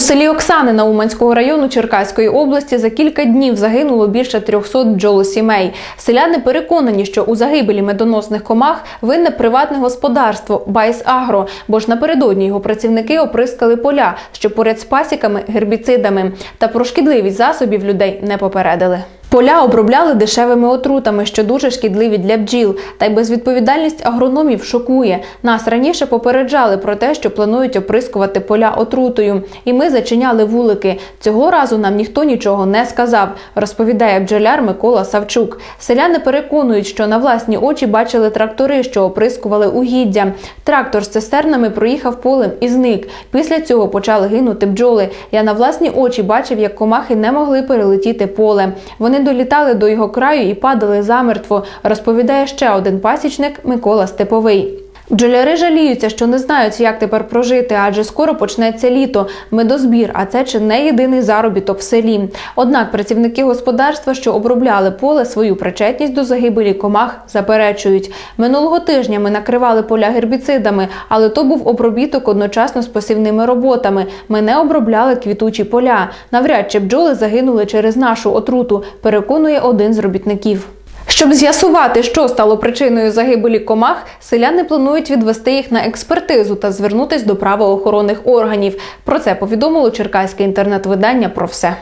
У селі Оксани Науманського району Черкаської області за кілька днів загинуло більше 300 бджолосімей. Селяни переконані, що у загибелі медоносних комах винне приватне господарство Байс Агро, бо ж напередодні його працівники оприскали поля, що поряд з пасіками гербіцидами, та про шкідливість засобів людей не попередили. Поля обробляли дешевими отрутами, що дуже шкідливі для бджіл. Та й безвідповідальність агрономів шокує. Нас раніше попереджали про те, що планують оприскувати поля отрутою. І ми зачиняли вулики. Цього разу нам ніхто нічого не сказав, розповідає бджоляр Микола Савчук. Селяни переконують, що на власні очі бачили трактори, що оприскували угіддя. Трактор з цистернами проїхав полем і зник. Після цього почали гинути бджоли. Я на власні очі бачив, як комахи не могли перелетіти поле. Долітали до його краю і падали замертво, розповідає ще один пасічник Микола Степовий. Бджоляри жаліються, що не знають, як тепер прожити, адже скоро почнеться літо, медозбір, а це чи не єдиний заробіток в селі. Однак працівники господарства, що обробляли поле, свою причетність до загибелі комах заперечують. Минулого тижня ми накривали поля гербіцидами, але то був обробіток одночасно з посівними роботами. Ми не обробляли квітучі поля. Навряд чи бджоли загинули через нашу отруту, переконує один з робітників. Щоб з'ясувати, що стало причиною загибелі комах, селяни планують відвести їх на експертизу та звернутись до правоохоронних органів. Про це повідомило черкаське інтернет-видання про все.